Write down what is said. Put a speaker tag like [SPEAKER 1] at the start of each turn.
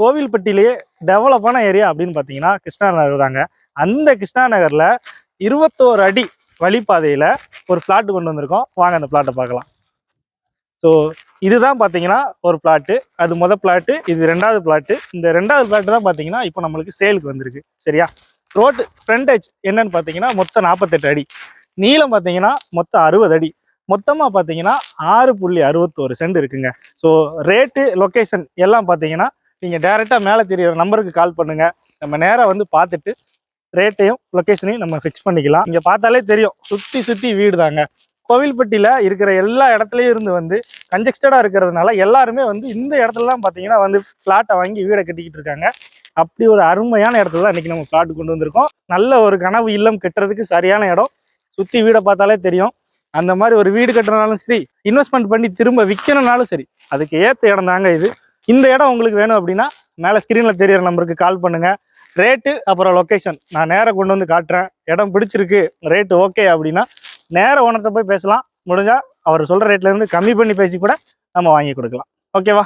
[SPEAKER 1] கோவில்பட்டியிலேயே டெவலப்பான area அப்படின்னு பார்த்தீங்கன்னா கிருஷ்ணா நகர் தாங்க அந்த கிருஷ்ணா நகரில் இருபத்தோரு அடி வழிப்பாதையில் ஒரு பிளாட் கொண்டு வந்திருக்கோம். வாங்க அந்த பிளாட்டை பார்க்கலாம். ஸோ இதுதான் பார்த்தீங்கன்னா ஒரு பிளாட்டு அது மொதல் பிளாட்டு இது ரெண்டாவது பிளாட்டு இந்த ரெண்டாவது பிளாட்டு தான் பார்த்தீங்கன்னா இப்போ நம்மளுக்கு சேலுக்கு வந்திருக்கு. சரியா? ரோட்டு ஃப்ரண்டேஜ் என்னன்னு பார்த்தீங்கன்னா மொத்தம் நாற்பத்தெட்டு அடி. நீளம் பார்த்தீங்கன்னா மொத்தம் அறுபது அடி. மொத்தமாக பார்த்தீங்கன்னா ஆறு புள்ளி அறுபத்தோரு சென்ட் இருக்குங்க. ஸோ ரேட்டு லொக்கேஷன் எல்லாம் பார்த்தீங்கன்னா நீங்கள் டேரெக்டாக மேலே தெரியுற நம்பருக்கு கால் பண்ணுங்கள் நம்ம நேராக வந்து பார்த்துட்டு ரேட்டையும் லொக்கேஷனையும் நம்ம ஃபிக்ஸ் பண்ணிக்கலாம். இங்கே பார்த்தாலே தெரியும். சுற்றி சுற்றி வீடு தாங்க. கோவில்பட்டியில் இருக்கிற எல்லா இடத்துலையும் இருந்து வந்து கன்ஜெக்டடாக இருக்கிறதுனால எல்லாருமே வந்து இந்த இடத்துலலாம் பார்த்தீங்கன்னா வந்து ஃப்ளாட்டை வாங்கி வீடை கட்டிக்கிட்டு இருக்காங்க. அப்படி ஒரு அருமையான இடத்துல தான் இன்றைக்கி நம்ம ஃப்ளாட்டு கொண்டு வந்திருக்கோம். நல்ல ஒரு கனவு இல்லம் கட்டுறதுக்கு சரியான இடம். சுற்றி வீடை பார்த்தாலே தெரியும். அந்த மாதிரி ஒரு வீடு கட்டுறதுனாலும் சரி இன்வெஸ்ட்மெண்ட் பண்ணி திரும்ப விற்கணும்னாலும் சரி அதுக்கு ஏற்ற இடம் தாங்க இது. இந்த இடம் உங்களுக்கு வேணும் அப்படின்னா மேலே ஸ்க்ரீனில் தெரியிற நம்பருக்கு கால் பண்ணுங்கள் ரேட்டு அப்புறம் லொக்கேஷன் நான் நேராக கொண்டு வந்து காட்டுறேன். இடம் பிடிச்சிருக்கு. ரேட்டு ஓகே அப்படின்னா நேராக ஓனர்கிட்ட போய் பேசலாம். முடிஞ்சால் அவர் சொல்கிற ரேட்லேருந்து கம்மி பண்ணி பேசி கூட நம்ம வாங்கி கொடுக்கலாம். ஓகேவா